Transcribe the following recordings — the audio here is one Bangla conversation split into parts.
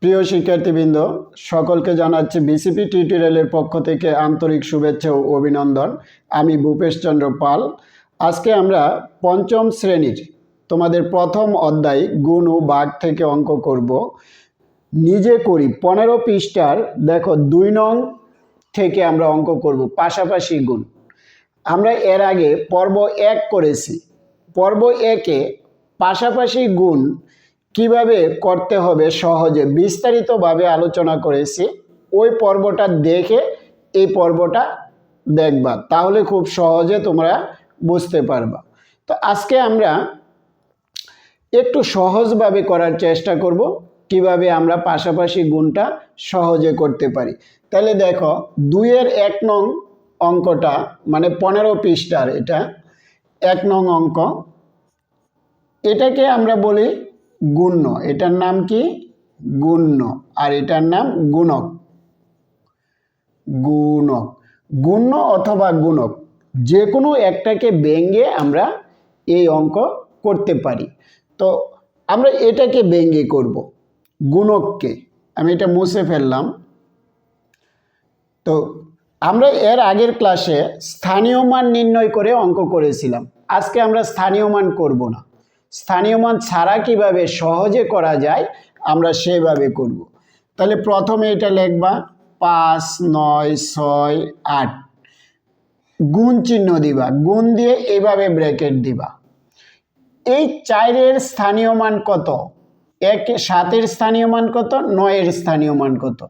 প্রিয় শিক্ষার্থীবৃন্দ, সকলকে জানাচ্ছি বিসিপি টিউটোরিয়ালের পক্ষ থেকে আন্তরিক শুভেচ্ছা ও অভিনন্দন। আমি ভূপেশ চন্দ্র পাল। আজকে আমরা পঞ্চম শ্রেণির তোমাদের প্রথম অধ্যায় গুণ ও বাঘ থেকে অঙ্ক করব। নিজে করি পনেরো পৃষ্ঠার, দেখো দুই নং থেকে আমরা অঙ্ক করব, পাশাপাশি গুণ। আমরা এর আগে পর্ব এক করেছি। পর্ব একে পাশাপাশি গুণ কীভাবে করতে হবে সহজে বিস্তারিতভাবে আলোচনা করেছি, ওই পর্বটা দেখে এই পর্বটা দেখবা। তাহলে খুব সহজে তোমরা বুঝতে পারবা। তো আজকে আমরা একটু সহজভাবে করার চেষ্টা করব, কীভাবে আমরা পাশাপাশি গুণটা সহজে করতে পারি। তাহলে দেখো, দুইয়ের এক নং অঙ্কটা মানে পনেরো পৃষ্ঠার এটা, এক নং অঙ্ক, এটাকে আমরা বলি গুণ্য। এটার নাম কি? গুণ্য। আর এটার নাম গুণক। গুণক। গুণ্য অথবা গুণক যে কোনো একটাকে ব্যঙ্গে আমরা এই অঙ্ক করতে পারি। তো আমরা এটাকে ব্যঙ্গে করব, গুণককে। আমি এটা মুছে ফেললাম। তো আমরা এর আগের ক্লাসে স্থানীয় মান নির্ণয় করে অঙ্ক করেছিলাম। আজকে আমরা স্থানীয় মান করব না। স্থানীয় মান ছাড়া কীভাবে সহজে করা যায়, আমরা সেভাবে করব। তাহলে প্রথমে এটা লিখবা, পাঁচ, নয়, ছয়, আট। গুণ চিহ্ন দিবা, গুণ দিয়ে এইভাবে ব্র্যাকেট দিবা। এই চারের স্থানীয় মান কত? এক, সাতের স্থানীয় মান কত? নয়ের স্থানীয় মান কত?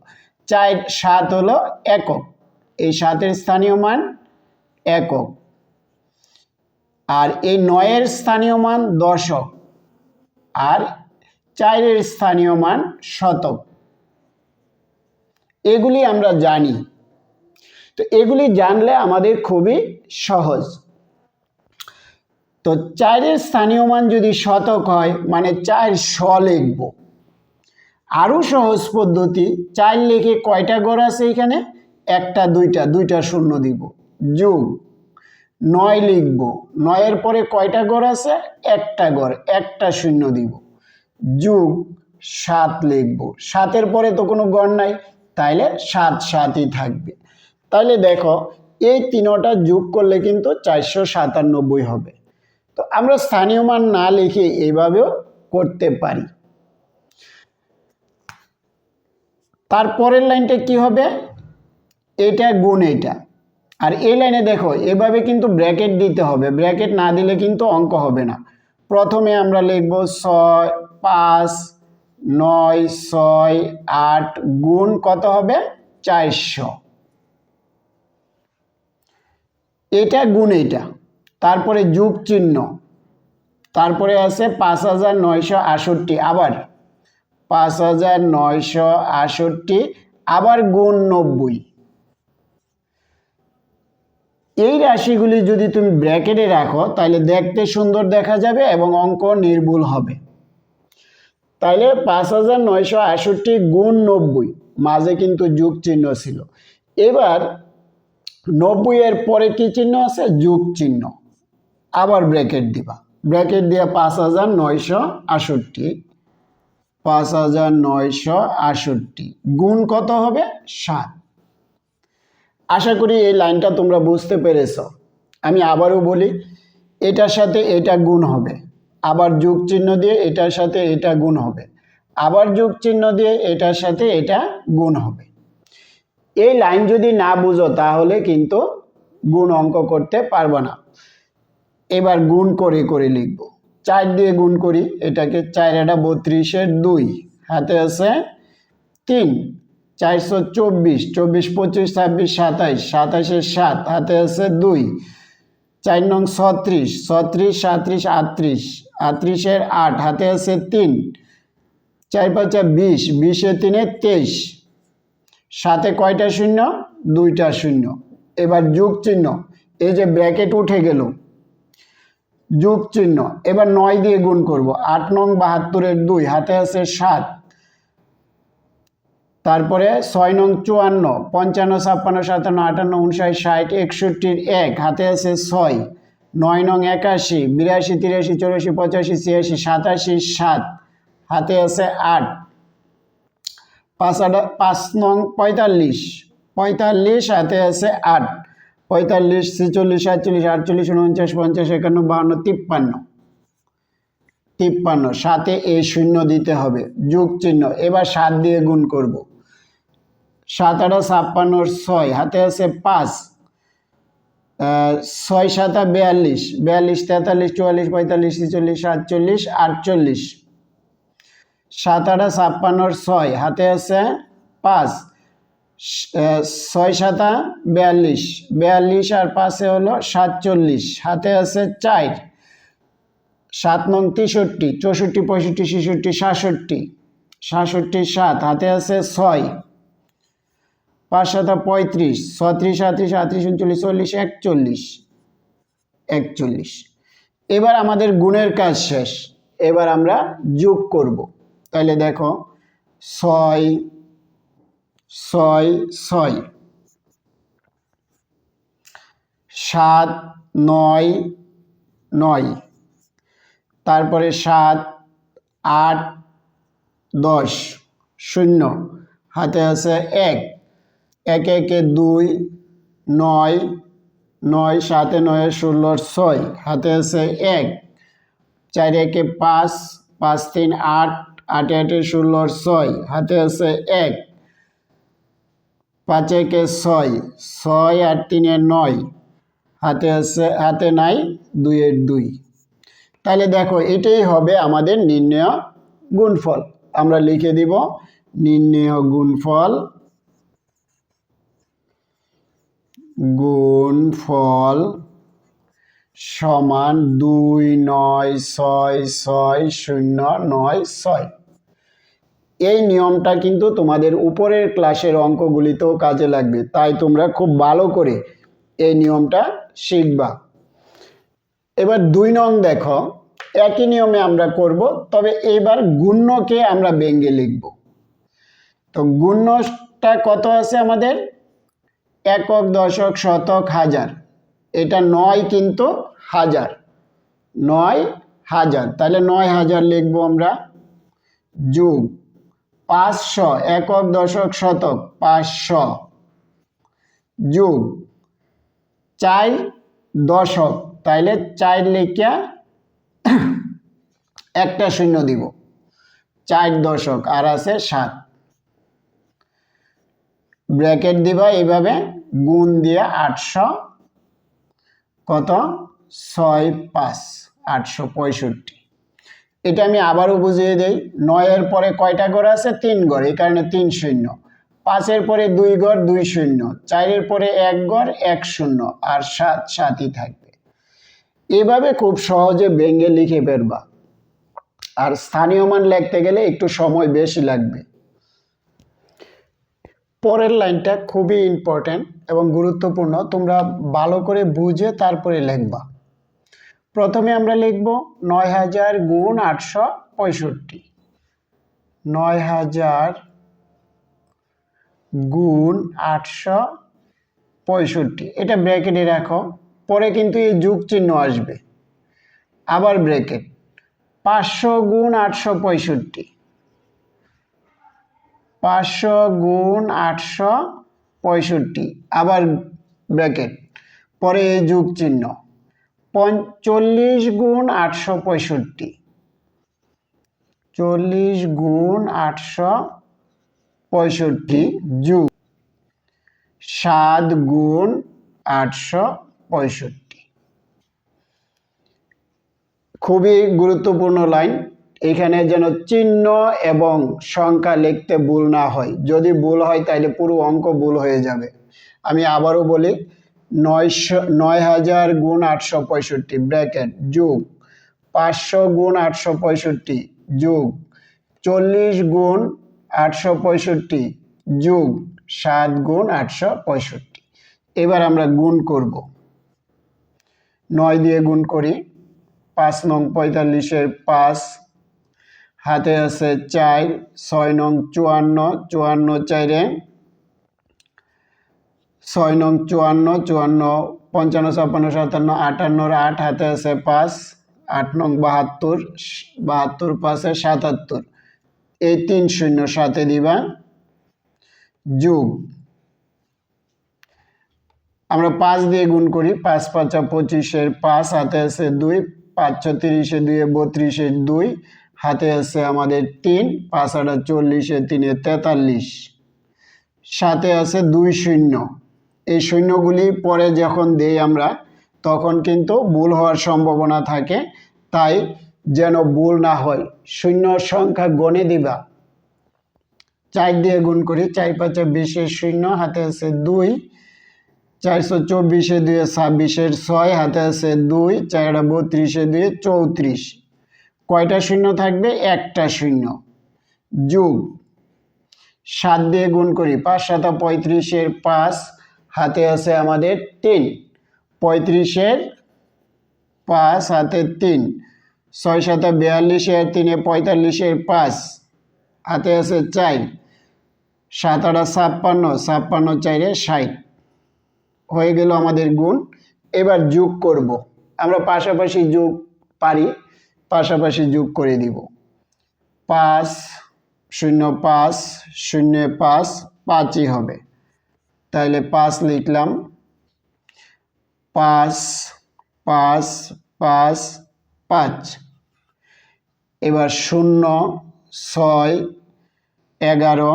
চার, সাত হলো একক। এই সাতের স্থানীয় মান একক। আর এই নয়ের স্থানীয় মান দশক আর চারের স্থানীয় মান শতক। এগুলি আমরা জানি। তো এগুলি জানলে আমাদের খুবই সহজ। তো চারের স্থানীয় মান যদি শতক হয় মানে চার শ লিখব। আরও সহজ পদ্ধতি, চার লিখে কয়টা গড় আছে এখানে? একটা, দুইটা দুইটা শূন্য দিব। যোগ। নয় লিখব। নয়ের পরে কয়টা গড় আছে? একটা গড়, একটা শূন্য দিব। যুগ সাত লিখব। সাতের পরে তো কোনো গড় নাই, তাইলে সাত সাতই থাকবে। তাহলে দেখো, এই তিনোটা যোগ করলে কিন্তু চারশো সাতানব্বই হবে। তো আমরা স্থানীয় মান না লিখে এইভাবেও করতে পারি। তারপরের লাইনটা কি হবে? এটা গুণ এটা। আর এই লাইনে দেখো, এভাবে কিন্তু ব্র্যাকেট দিতে হবে। ব্র্যাকেট না দিলে কিন্তু অঙ্ক হবে না। প্রথমে আমরা লিখব ছয়, পাঁচ, নয়, ছয়, আট গুণ কত হবে? চারশো। এটা গুণ এটা। তারপরে যুগ চিহ্ন। তারপরে আছে পাঁচ হাজার নয়শো আষট্টি আবার পাঁচ হাজার নয়শো আষট্টি আবার গুণ নব্বই। এই রাশিগুলি যদি তুমি ব্র্যাকেটে রাখো, তাহলে দেখতে সুন্দর দেখা যাবে এবং অঙ্ক নির্ভুল হবে। তাইলে পাঁচ হাজার নয়শো আষট্টি গুণ নব্বই, মাঝে কিন্তু যুগ চিহ্ন ছিল। এবার নব্বই এর পরে কি চিহ্ন আছে? যুগ চিহ্ন। আবার ব্র্যাকেট দিবা। ব্র্যাকেট দিয়ে পাঁচ হাজার নয়শো আষট্টি পাঁচ হাজার নয়শো আষট্টি গুণ কত হবে? সাত। আশা করি এই লাইনটা তোমরা বুঝতে পেরেছ। আমি আবারও বলি, এটার সাথে এটা গুণ হবে। আবার যুগ চিহ্ন দিয়ে এটার সাথে এটা গুণ হবে। আবার যুগ চিহ্ন দিয়ে এটার সাথে এটা গুণ হবে। এই লাইন যদি না বুঝো, তাহলে কিন্তু গুণ অঙ্ক করতে পারব না। এবার গুণ করে করে লিখব। চার দিয়ে গুণ করি, এটাকে চার এটা বত্রিশের দুই, হাতে আছে তিন। চারশো চব্বিশ চব্বিশ, পঁচিশ, ছাব্বিশ, সাতাইশ সাতাইশের সাত, হাতে আছে দুই। চার নং ছত্রিশ ছত্রিশ, সাঁত্রিশ, আটত্রিশ, আটত্রিশের আট, হাতে আছে তিন। চার পাঁচা বিশ, বিশে তিনে তেইশ। সাথে কয়টা শূন্য? দুইটা শূন্য। এবার যুগ চিহ্ন, এই যে ব্র্যাকেট উঠে গেল। যুগ চিহ্ন, এবার নয় দিয়ে গুণ করব। আট নং বাহাত্তরের দুই, হাতে আছে সাত। তারপরে ছয় নং চুয়ান্ন, পঞ্চান্ন, ছাপ্পান্ন, সাতান্ন, আটান্ন উনষাট ষাট, একষট্টির এক, হাতে আছে ছয়। নয় নং একাশি, বিরাশি, তিরাশি, চৌরাশি, পঁচাশি, ছিয়াশি, সাতাশি, সাত, হাতে আছে আট। পাঁচ পাঁচ নং পঁয়তাল্লিশ পঁয়তাল্লিশ, হাতে আছে আট। পঁয়তাল্লিশ, ছেচল্লিশ, সাতচল্লিশ, আটচল্লিশ, উনপঞ্চাশ, পঞ্চাশ, একান্ন, বাহান্ন, তিপ্পান্ন। তিপ্পান্ন সাথে এই শূন্য দিতে হবে, যোগ চিহ্ন, এবার সাত দিয়ে গুণ করব। সাত আটা ছাপ্পান্নর ছয়, হাতে আছে পাঁচ ছয় সাতা বিয়াল্লিশ বিয়াল্লিশ তেতাল্লিশ, চুয়াল্লিশ, পঁয়তাল্লিশ, ছেচল্লিশ, সাতচল্লিশ, আটচল্লিশ। সাত আটা ছাপ্পান্নর ছয়, হাতে আছে পাঁচ, ছয় সাতা বিয়াল্লিশ বিয়াল্লিশ আর পাঁচে হলো সাতচল্লিশ, হাতে আছে চার, সাত নং তেষট্টি, চৌষট্টি, পঁয়ষট্টি, ছেষট্টি, সাতষট্টি সাতষট্টি, সাত, হাতে আছে ছয়। পাঁচ সাতা পঁয়ত্রিশ, ছত্রিশ, আটত্রিশ আটত্রিশ, উনচল্লিশ, চল্লিশ, একচল্লিশ একচল্লিশ। এবার আমাদের গুণের কাজ শেষ। এবার আমরা যোগ করব। তাহলে দেখো, ছয় ছয় ছয়, সাত, নয় নয়, তারপরে সাত, আট, দশ, শূন্য, হাতে আছে এক একে একে দুই, নয় নয়, সাতে নয় ষোলোর ছয়, হাতে আছে এক, চার একে পাঁচ পাঁচ, তিন, আট, আটে আটে ষোলোর ছয়, হাতে আছে এক, পাঁচ একে ছয় ছয় আট তিনে নয়, হাতে আছে, হাতে নাই, দুইয়ের দুই। তাহলে দেখো, এটাই হবে আমাদের নির্ণয় গুণফল। আমরা লিখে দিব নির্ণয় গুণফল গুণফল সমান দুই নয় ছয় ছয় শূন্য নয় ছয়। এই নিয়মটা কিন্তু তোমাদের উপরের ক্লাসের অঙ্কগুলিতেও কাজে লাগবে, তাই তোমরা খুব ভালো করে এই নিয়মটা শিখবা। এবার দুই নং দেখো, একই নিয়মে আমরা করব, তবে এবার গুণ্যকে আমরা ব্যঙ্গে লিখব। তো গুণ্যটা কত আছে আমাদের? একক দশক শতক হাজার। এটা নয় কিন্তু হাজার। নয় হাজার। তাহলে নয় হাজার লিখব আমরা। যোগ পাঁচশো, একক দশক শতক পাঁচশো। যুগ চার দশক। তাইলে চার লিখিয়া একটা শূন্য দিব। চার দশক। আর আছে সাত। ব্র্যাকেট দিবা এইভাবে। গুণ দিয়ে আটশো কত? ছয় পাঁচ, আটশো পঁয়ষট্টি। এটা আমি আবারও বুঝিয়ে দেই, নয়ের পরে কয়টা ঘর আছে? তিন ঘর, এই কারণে তিন শূন্য। পাঁচের পরে দুই ঘর, দুই শূন্য। চারের পরে এক ঘর, এক শূন্য, আর সাত, সাতই থাকবে। এভাবে খুব সহজে ব্যঙ্গে লিখে ফেলবা। আর স্থানীয় মান লিখতে গেলে একটু সময় বেশি লাগবে। পরের লাইনটা খুবই ইম্পর্ট্যান্ট এবং গুরুত্বপূর্ণ। তোমরা ভালো করে বুঝে তারপরে লিখবা। প্রথমে আমরা লিখব নয় হাজার গুণ আটশো পঁয়ষট্টি। নয় হাজার গুণ আটশো পঁয়ষট্টি। এটা ব্র্যাকেটে রাখো, পরে কিন্তু এই যুগ চিহ্ন আসবে। আবার ব্র্যাকেট। পাঁচশো গুণ আটশো পঁয়ষট্টি। পাঁচশো গুণ আটশো পঁয়ষট্টি, আবার ব্র্যাকেট, পরে যুগ চিহ্ন পঞ্চল্লিশ গুণ আটশো পঁয়ষট্টি। চল্লিশ গুণ আটশো পঁয়ষট্টি যুগ, সাত গুণ আটশো পঁয়ষট্টি। খুবই গুরুত্বপূর্ণ লাইন। এখানে যেন চিহ্ন এবং সংখ্যা লিখতে ভুল না হয়। যদি ভুল হয় তাহলে পুরো অঙ্ক ভুল হয়ে যাবে। আমি আবারও বলি, নয়শো, নয় হাজার গুণ আটশো পঁয়ষট্টি, ব্র্যাকেট, যোগ। পাঁচশো গুণ আটশো পঁয়ষট্টি, যোগ। চল্লিশ গুণ আটশো পঁয়ষট্টি, যোগ। সাত গুণ আটশো পঁয়ষট্টি। এবার আমরা গুণ করব। নয় দিয়ে গুণ করি। পাঁচ নং পঁয়তাল্লিশের পাঁচ হাতে আছে চার, ছয় নং চুয়ান্ন চুয়ান্ন চাইরে ছয় নং চুয়ান্ন চুয়ান্ন, পঞ্চান্ন, ছাপ্পান্ন, সাতান্ন, আটান্নর আট, হাতে আছে পাঁচ, আট নং বাহাত্তর বাহাত্তর পাঁচে সাতাত্তর। এই তিন শূন্য সাথে দিবা। যোগ। আমরা পাঁচ দিয়ে গুণ করি, পাঁচ পাঁচা পঁচিশের পাঁচ, হাতে আছে দুই, পাঁচ ছত্রিশে দুয়ে বত্রিশে দুই হাতে আছে আমাদের তিন, পাঁচ আটা চল্লিশে তিনে তেতাল্লিশ। সাথে আছে দুই শূন্য। এই শূন্যগুলি পরে যখন দেই আমরা, তখন কিন্তু ভুল হওয়ার সম্ভাবনা থাকে। তাই যেন ভুল না হয় শূন্য সংখ্যা গণে দিবা। চার দিয়ে গুণ করি, চার পাঁচে বিশের শূন্য, হাতে আছে দুই। চারশো চব্বিশে দুয়ে ছাব্বিশের ছয়, হাতে আছে দুই। চারটা বত্রিশে দুয়ে চৌত্রিশ। কয়টা শূন্য থাকবে? একটা শূন্য। যোগ সাত দিয়ে গুণ করি, পাঁচ সাতা পঁয়ত্রিশের পাঁচ, হাতে আছে আমাদের তিন। পঁয়ত্রিশের পাঁচ, হাতে তিন। ছয় সাতা বিয়াল্লিশের তিনে পঁয়তাল্লিশের পাঁচ, হাতে আছে চার। সাত আটা ছাপ্পান্ন ছাপ্পান্ন চাইরে ষাট। হয়ে গেল আমাদের গুণ। এবার যোগ করব। আমরা পাশাপাশি যোগ পারি। পাশাপাশি যোগ করে দিব। পাঁচ শূন্য পাঁচ শূন্য পাঁচ পাঁচই হবে। তাহলে পাঁচ লিখলাম। পাঁচ পাঁচ পাঁচ পাঁচ। এবার শূন্য, ছয়, এগারো,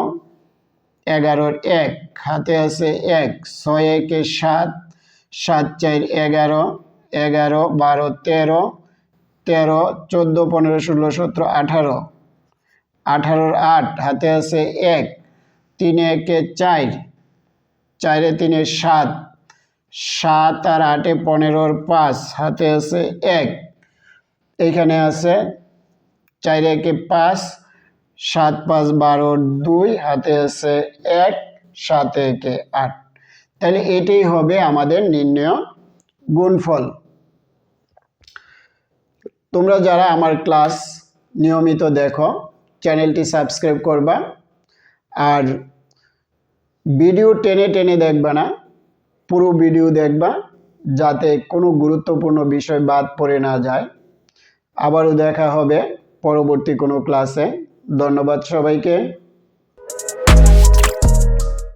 এগারোর এক, হাতে আছে এক, ছয়, একে সাত সাত, চার, এগারো এগারো, বারো, তেরো তেরো, চোদ্দ, পনেরো, ষোলো, সতেরো, আঠারো। আঠারোর আট, হাতে আছে এক। তিনে একে চার। চারে তিনে সাত। সাত আর আটে পনেরোর পাঁচ, হাতে আছে এক। এইখানে আছে চার একে পাঁচ, সাত, পাঁচ, বারো, দুই, হাতে আছে এক, সাত একে আট। তাহলে এটাই হবে আমাদের নির্ণয় গুণফল। তোমরা যারা আমার ক্লাস নিয়মিত দেখো, চ্যানেলটি সাবস্ক্রাইব করবা। আর ভিডিও টেনে টেনে দেখবা না, পুরো ভিডিও দেখবা, যাতে কোনো গুরুত্বপূর্ণ বিষয় বাদ পড়ে না যায়। আবারও দেখা হবে পরবর্তী কোনো ক্লাসে। ধন্যবাদ সবাইকে।